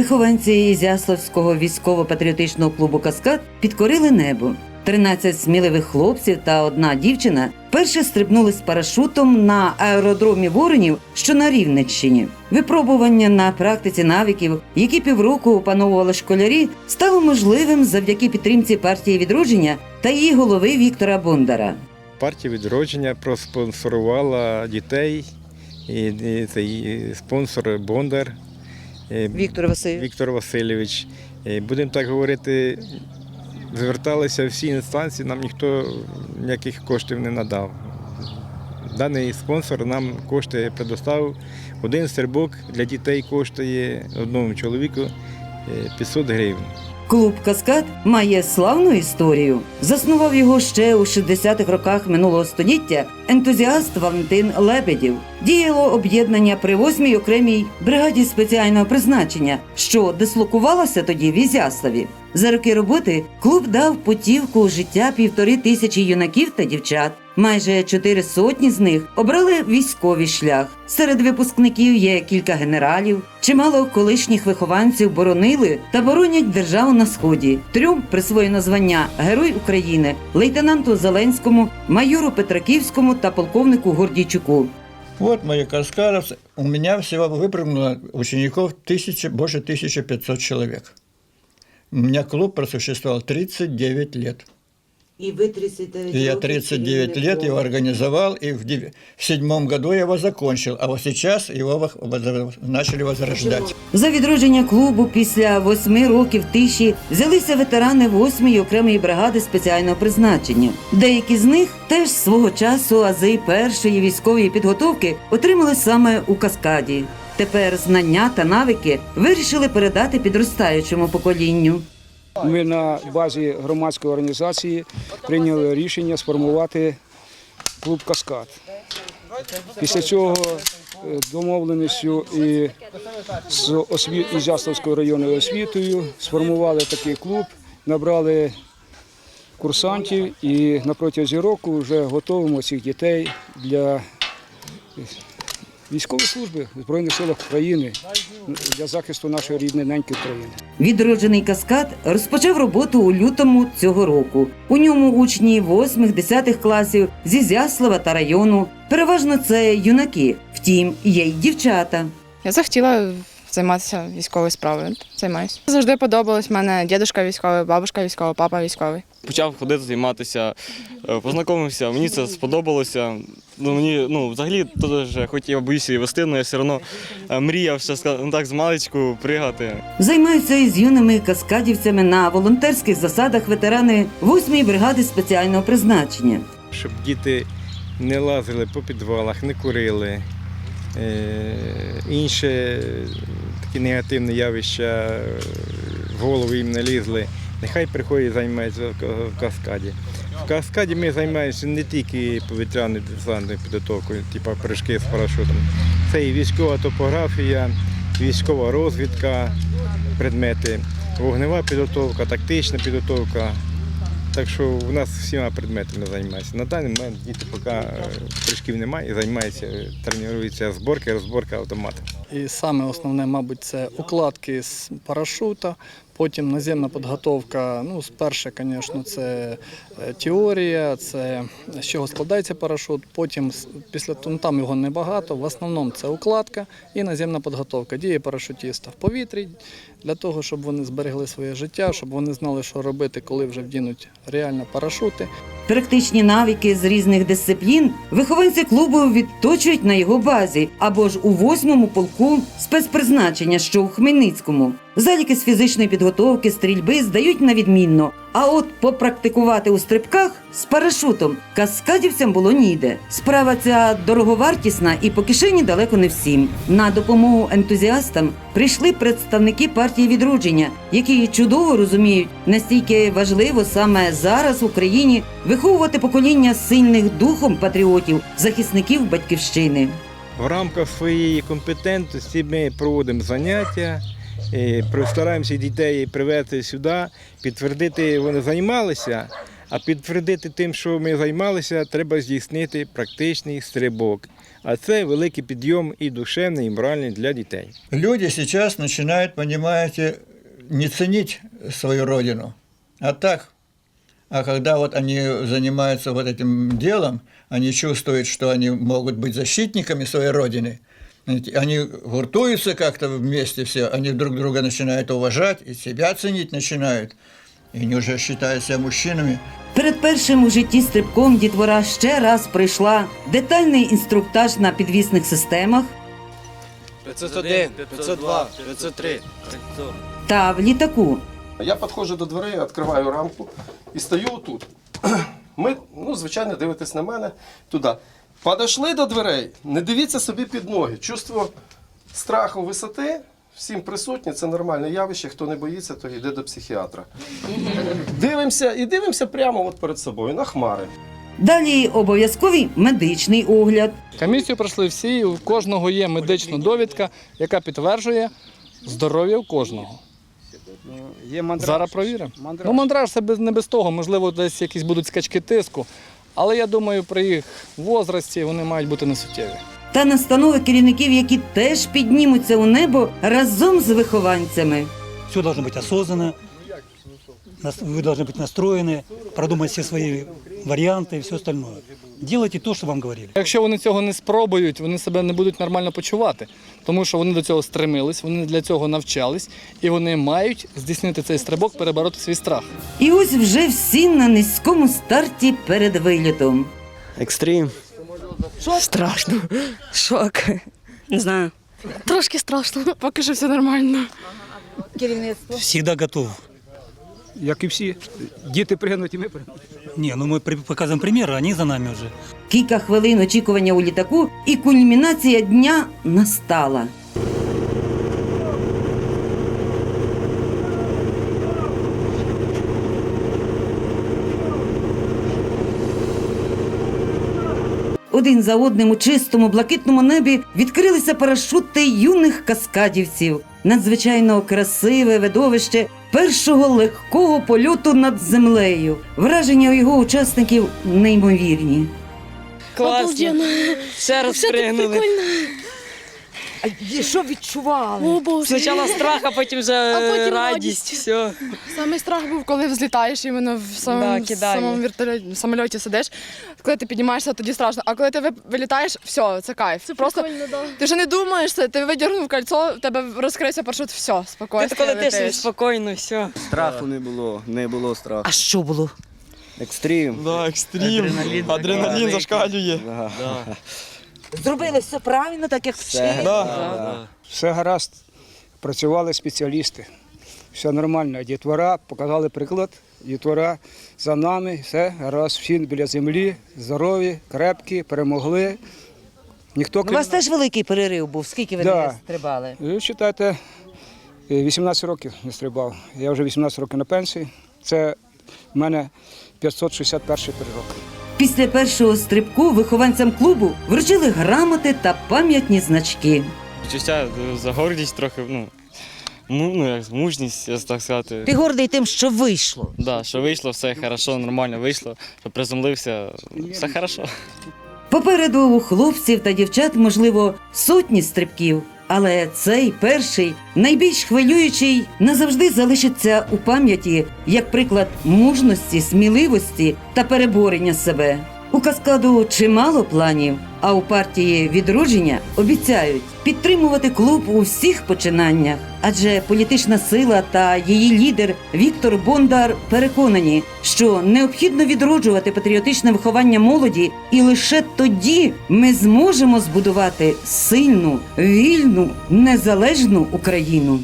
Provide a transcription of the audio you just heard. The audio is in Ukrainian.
вихованці Ізяславського військово-патріотичного клубу Каскад підкорили небо. 13 сміливих хлопців та одна дівчина перше стрибнули з парашутом на аеродромі Воронів, що на Рівненщині. Випробування на практиці навиків, які півроку опановували школярі, стало можливим завдяки підтримці партії відродження та її голови Віктора Бондара. Партія відродження проспонсорувала дітей. І, цей спонсор Бондар Віктор Васильович. Віктор Васильович. Е, Будемо так говорити, зверталися всі інстанції, нам ніхто ніяких коштів не надав. Даний спонсор нам кошти предоставив. Один стрибок для дітей коштує одному чоловіку е, 500 гривень. Клуб Каскад має славну історію. Заснував його ще у 60-х роках минулого століття ентузіаст Валентин Лебедів. Діяло об'єднання при 8-й окремій бригаді спеціального призначення, що дислокувалася тоді в Ізяславі. За роки роботи клуб дав путівку життя півтори тисячі юнаків та дівчат. Майже чотири сотні з них обрали військовий шлях. Серед випускників є кілька генералів. Чимало колишніх вихованців боронили та боронять державу на сході. Трьом присвоєно звання Герой України, лейтенанту Зеленському, майору Петраківському та полковнику Гордійчуку. Вот мои каскаровцы. У меня всего выпрыгнуло учеников тысячи, больше 1500 человек. У меня клуб просуществовал 39 лет. І ви 39 И я 39 лет его организовал, и в дев- в седьмом году я его закончил, а вот сейчас его вох- начали возрождать. За відродження клубу після восьми років тиші взялися ветерани 8-ї окремої бригади спеціального призначення. Деякі з них теж свого часу ази першої військової підготовки отримали саме у каскаді. Тепер знання та навики вирішили передати підростаючому поколінню. Ми на базі громадської організації прийняли рішення сформувати клуб Каскад. Після цього е, домовленістю і з осві... Ізяславською районною освітою сформували такий клуб, набрали курсантів і на протязі року вже готуємо цих дітей для військової служби в Збройних силах України для захисту нашої рідної неньки України. Відроджений каскад розпочав роботу у лютому цього року. У ньому учні 8-10 класів зі Зяслава та району. Переважно це юнаки, втім, є й дівчата. Я захотіла займатися військовою справою. Займаюся. Завжди подобалось. У мене дідушка військовий, бабушка військова, папа військовий. почав ходити займатися, е, познайомився, мені це сподобалося. Ну, мені, ну, взагалі, теж, хоч я боюся і вести, але я все одно е, мріяв ще ну, так з маличку пригати. Займаються із юними каскадівцями на волонтерських засадах ветерани 8-ї бригади спеціального призначення. щоб діти не лазили по підвалах, не курили. Е, Інше такі негативні явища в голову їм не лізли. Нехай приходять займаються в в каскаді. В каскаді ми займаємося не тільки повітряною десантною підготовкою, типу прыжки з парашутом. Це і військова топографія, військова розвідка, предмети, вогнева підготовка, тактична підготовка. Так що у нас всіма предметами займаються. На даний момент діти поки е, прыжків немає і займаються, тренуються зборки, розборка автомату. І саме основне, мабуть, це укладки з парашута, потім наземна підготовка. Ну, спершу, звісно, це е, теорія, це з чого складається парашут. Потім після ну, там його небагато. В основному це укладка і наземна підготовка дії парашутіста в повітрі для того, щоб вони зберегли своє життя, щоб вони знали, що робити, коли вже вдінуть реально парашути. Практичні навики з різних дисциплін вихованці клубу відточують на його базі або ж у 8-му полку спецпризначення, що у Хмельницькому. Заліки з фізичної підготовки, стрільби здають на відмінно. А от попрактикувати у стрибках з парашутом каскадівцям було ніде. Справа ця дороговартісна і по кишені далеко не всім. На допомогу ентузіастам прийшли представники партії відродження, які чудово розуміють, настільки важливо саме зараз в Україні виховувати покоління сильних духом патріотів, захисників батьківщини. В рамках своєї компетентності ми проводимо заняття, е, стараємося дітей привезти сюди, підтвердити, вони займалися, А підтвердити тим, що ми займалися, треба здійснити практичний стрибок. А це великий підйом і душевний, і моральний для дітей. Люди сейчас начинают, понимаете, не ценить свою родину, а так. А когда вот они занимаются вот этим делом, они чувствуют, что они могут быть защитниками своей родины, знаете, они гуртуются как-то вместе все, они друг друга начинают уважать и себя ценить начинают. И они уже считают себя мужчинами. Перед першим у житті стрибком дітвора ще раз пройшла детальний інструктаж на підвісних системах 501, 502, 503. та в літаку. я підходжу до дверей, відкриваю рамку і стою тут. Ми, ну, звичайно, дивитесь на мене туди. Подошли до дверей, не дивіться собі під ноги. Чувство страху висоти всім присутні, це нормальне явище. Хто не боїться, то йде до психіатра. Дивимося і дивимося прямо от перед собою на хмари. Далі обов'язковий медичний огляд. Комісію пройшли всі, і у кожного є медична довідка, яка підтверджує здоров'я у кожного. Є мандраж. Зараз провіримо. Мандраж. Ну, мандраж це без, не без того, можливо, десь якісь будуть скачки тиску. Але я думаю, при їх возрасті вони мають бути несуттєві. та настанови керівників, які теж піднімуться у небо разом з вихованцями. Все должно быть осознанно, нас- вы должны быть настроены, продумать все свои варианты и все остальное. Делайте то, что вам говорили. Якщо вони цього не спробують, вони себе не будуть нормально почувати, тому що вони до цього стремились, вони для цього навчались, і вони мають здійснити цей стрибок, перебороти свій страх. І ось вже всі на низькому старті перед вилітом. Екстрім. Страшно. Шок. Не знаю. Трошки страшно, поки що все нормально. Всегда готов. Як і всі. Діти пригнуть, і ми пригнуть. Не, ну мы при- показываем пример, а за нами уже. Кілька хвилин очікування у літаку, і кульмінація дня настала. Один за одним у чистому блакитному небі відкрилися парашути юних каскадівців. Надзвичайно красиве видовище першого легкого польоту над землею. Враження у його учасників неймовірні. Класно. Ще раз пригнули. Що відчували? О, Боже. Спочатку страх, а потім вже А потім радість. радість. Все. Самий страх був, коли взлітаєш іменно в самому, Да, кидає. самому вертольоті, самольоті сидиш. Коли ти піднімаєшся, тоді страшно. А коли ти ви- вилітаєш, все, це кайф. Це Просто ти вже не думаєш, це, ти видягнув кольцо, в тебе розкрився парашут, все, спокійно. Ти коли ти спокійно, все. Страху не було, не було страху. А що було? Екстрім. Да, екстрім. Адреналін, зашкалює. Зробили все правильно, так як вчили. Все гаразд. Працювали спеціалісти. Все нормально. Дітвора показали приклад. Дітвора за нами, все гаразд, всі біля землі, здорові, крепкі, перемогли. Ніхто У вас теж великий перерив був. Скільки ви Да. не стрибали? Ви вважаєте, 18 років не стрибав. Я вже 18 років на пенсії. Це в мене 561 перерок. Після першого стрибку вихованцям клубу вручили грамоти та пам'ятні значки. Відчуття е, за гордість трохи, ну, ну як мужність, я так сказати. Ти гордий тим, що вийшло. Да, що вийшло, все хорошо, нормально вийшло, що приземлився, все хорошо. Попереду у хлопців та дівчат, можливо, сотні стрибків, але цей перший, найбільш хвилюючий, назавжди залишиться у пам'яті як приклад мужності, сміливості та переборення себе. У каскаду чимало планів, а у партії відродження обіцяють підтримувати клуб у всіх починаннях. Адже політична сила та її лідер Віктор Бондар переконані, що необхідно відроджувати патріотичне виховання молоді, і лише тоді ми зможемо збудувати сильну, вільну, незалежну Україну.